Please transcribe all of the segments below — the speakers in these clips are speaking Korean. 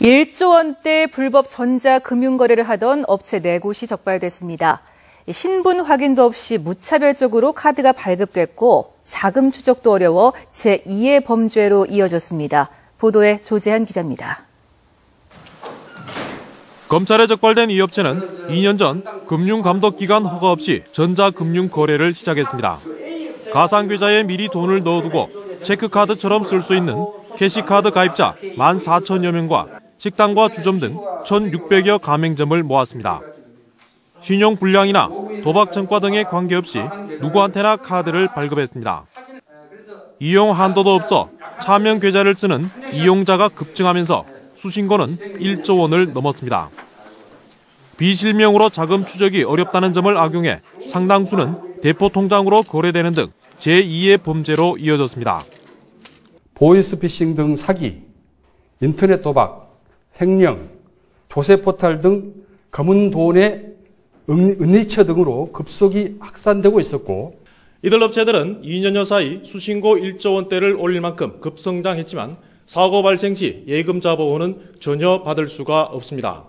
1조 원대 불법 전자금융거래를 하던 업체 4곳이 적발됐습니다. 신분 확인도 없이 무차별적으로 카드가 발급됐고 자금 추적도 어려워 제2의 범죄로 이어졌습니다. 보도에 조재한 기자입니다. 검찰에 적발된 이 업체는 2년 전 금융감독기관 허가 없이 전자금융 거래를 시작했습니다. 가상계좌에 미리 돈을 넣어두고 체크카드처럼 쓸 수 있는 캐시카드 가입자 1만 4천여 명과 식당과 주점 등 1,600여 가맹점을 모았습니다. 신용 불량이나 도박 전과 등에 관계없이 누구한테나 카드를 발급했습니다. 이용 한도도 없어 차명 계좌를 쓰는 이용자가 급증하면서 수신고는 1조 원을 넘었습니다. 비실명으로 자금 추적이 어렵다는 점을 악용해 상당수는 대포 통장으로 거래되는 등 제2의 범죄로 이어졌습니다. 보이스피싱 등 사기, 인터넷 도박, 횡령, 조세 포탈 등 검은 돈의 은니처 등으로 급속히 확산되고 있었고 이들 업체들은 2년여 사이 수신고 1조 원대를 올릴 만큼 급성장했지만 사고 발생 시 예금자 보호는 전혀 받을 수가 없습니다.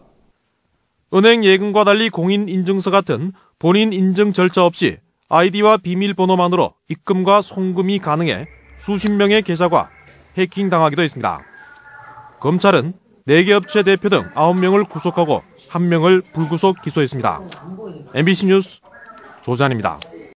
은행 예금과 달리 공인 인증서 같은 본인 인증 절차 없이 아이디와 비밀번호만으로 입금과 송금이 가능해 수십 명의 계좌가 해킹당하기도 했습니다. 검찰은 4개 업체 대표 등 9명을 구속하고 1명을 불구속 기소했습니다. MBC 뉴스 조잔입니다.